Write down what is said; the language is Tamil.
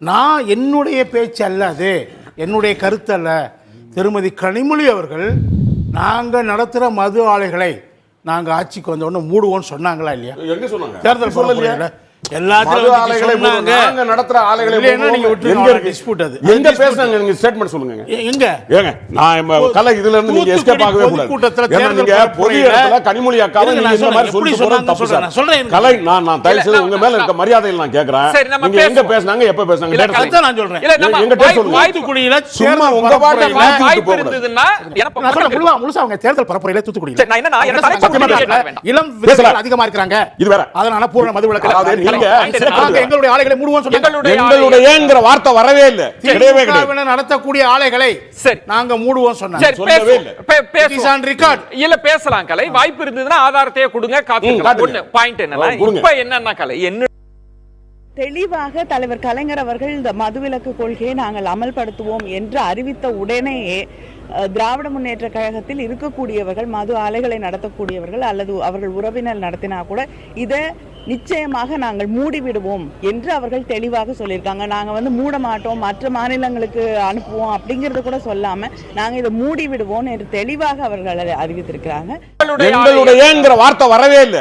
நான் என்னுடைய பேச்சு அல்ல அது. என்னுடைய கருத்து அல்ல. திருமதி கனிமொழி அவர்கள் நாங்க நடத்துற மது ஆலைகளை நாங்க ஆட்சிக்கு வந்த உடனே மூடுவோம்னு சொன்னாங்களா இல்லையா? எங்க சொன்னாங்க? தேர்தல் சொல்லலையா? கனிமொழி அக்காவை. கலை நான் நான் தயவு செய்து உங்க மேல இருக்க மரியாதையில் நான் கேக்குறேன். நீங்க எங்க. பேசுனாங்க எப்ப பேசுனாங்க? நான் சொல்றேன். எங்க தூத்துக்குடியில சும்மா உங்க பாட்டை வாய்ப்பு. இருந்ததுன்னா முழுசா அவங்க தேர்தல் பரப்புரையில தூத்துக்குடியில. சரி, நான் என்ன. இளம் அதிகமா இருக்கிறாங்க. இது வேற. அதனால பூரண மது நாங்க எங்களுடைய ஆலைகளை மூடுவோம் சொன்னாங்க எங்களுடைய எங்களுடையங்கிற வார்த்தை வரவே இல்ல கிடையவே கிடையாது திமுகவினர் நடத்தக்கூடிய ஆலைகளை சரி. நாங்க மூடுவோம் சொன்னாங்க சரி, சொல்லவே பேசுவோம். இல்ல. பே- It is பேசுவோம். on record. இல்ல பேசலாம் கலை வாய்ப்பு இருந்ததுன்னா ஆதாரத்தையே கொடுங்க காத்துக்கலாம் பாயிண்ட். இப்ப என்னன்னா கலை என்ன தெளிவாக தலைவர் கலைஞர் அவர்கள் இந்த மதுவிலக்கு கொள்கையை நாங்கள் அமல்படுத்துவோம் என்று அறிவித்த உடனேயே திராவிட முன்னேற்ற கழகத்தில் இருக்கக்கூடியவர்கள் மது ஆலைகளை நடத்தக்கூடியவர்கள் அல்லது அவர்கள் உறவினர் நடத்தினா கூட இதை நிச்சயமாக நாங்கள் மூடிவிடுவோம் என்று அவர்கள் தெளிவாக சொல்லியிருக்காங்க. நாங்க வந்து மூட மாட்டோம் மற்ற மாநிலங்களுக்கு அனுப்புவோம் அப்படிங்கறது கூட சொல்லாம நாங்க இதை மூடி விடுவோம் என்று தெளிவாக அவர்கள் அறிவித்திருக்கிறாங்க. எங்களுடைய வார்த்தை வரவே இல்ல.